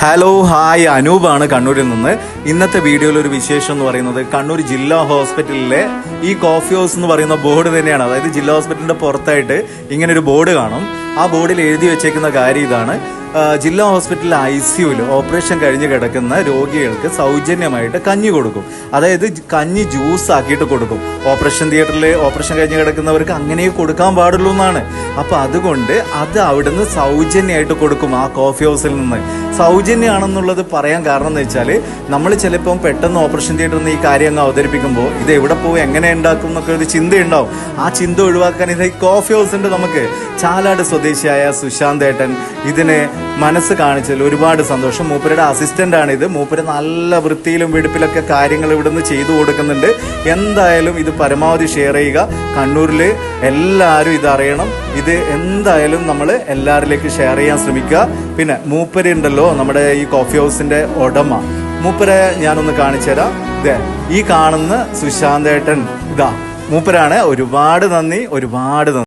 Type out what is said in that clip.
Hello hi അനൂപാണ് കണ്ണൂരിൽ നിന്ന്. ഇന്നത്തെ വീഡിയോയിൽ ഒരു വിശേഷം എന്ന് പറയുന്നത് കണ്ണൂർ ജില്ലാ ഹോസ്പിറ്റലിലെ ഈ കോഫി ഹൗസ് എന്ന് പറയുന്ന ബോർഡ് തന്നെയാണ്. അതായത് ജില്ലാ ഹോസ്പിറ്റലിന്റെ പുറത്തായിട്ട് ഇങ്ങനെ ഒരു ബോർഡ് കാണും. ആ ബോർഡിൽ എഴുതി വെച്ചേക്കുന്ന കാര്യം ഇതാണ്. ജില്ലാ ഹോസ്പിറ്റലിലെ ഐ സിയുവിൽ ഓപ്പറേഷൻ കഴിഞ്ഞ് കിടക്കുന്ന രോഗികൾക്ക് സൗജന്യമായിട്ട് കഞ്ഞി കൊടുക്കും. അതായത് കഞ്ഞി ജ്യൂസ് ആക്കിയിട്ട് കൊടുക്കും. ഓപ്പറേഷൻ തിയേറ്ററിൽ ഓപ്പറേഷൻ കഴിഞ്ഞ് കിടക്കുന്നവർക്ക് അങ്ങനെ കൊടുക്കാൻ പാടുള്ളൂ എന്നാണ്. അപ്പോൾ അതുകൊണ്ട് അത് അവിടുന്ന് സൗജന്യമായിട്ട് കൊടുക്കും ആ കോഫി ഹൗസിൽ നിന്ന്. സൗജന്യമാണെന്നുള്ളത് പറയാൻ കാരണം എന്ന് വെച്ചാൽ നമ്മൾ ചിലപ്പം പെട്ടെന്ന് ഓപ്പറേഷൻ തിയേറ്ററിൽ നിന്ന് ഈ കാര്യം അങ്ങ് അവതരിപ്പിക്കുമ്പോൾ ഇത് എവിടെ പോകും എങ്ങനെ ഉണ്ടാക്കും എന്നൊക്കെ ഒരു ചിന്തയുണ്ടാവും. ആ ചിന്ത ഒഴിവാക്കാൻ ഇത് കോഫി ഹൗസ് ഉണ്ട് നമുക്ക്. ചാലാട് സ്വദേശിയായ സുശാന്ത് ഏട്ടൻ ഇതിന് മനസ്സ് കാണിച്ചതിൽ ഒരുപാട് സന്തോഷം. മൂപ്പരുടെ അസിസ്റ്റന്റ് ആണ് ഇത് മൂപ്പര് നല്ല വൃത്തിയിലും വെടുപ്പിലൊക്കെ കാര്യങ്ങൾ ഇവിടുന്ന് ചെയ്തു കൊടുക്കുന്നുണ്ട്. എന്തായാലും ഇത് പരമാവധി ഷെയർ ചെയ്യുക. കണ്ണൂരിൽ എല്ലാവരും ഇത് അറിയണം. ഇത് എന്തായാലും നമ്മൾ എല്ലാവരിലേക്ക് ഷെയർ ചെയ്യാൻ ശ്രമിക്കുക. പിന്നെ മൂപ്പര് ഉണ്ടല്ലോ നമ്മുടെ ഈ കോഫി ഹൗസിന്റെ ഉടമ. മൂപ്പരെ ഞാനൊന്ന് കാണിച്ചു തരാം. ഇതേ ഈ കാണുന്ന സുശാന്തേട്ടൻ ഇതാ. മൂപ്പരാണ്. ഒരുപാട് നന്ദി ഒരുപാട് നന്ദി.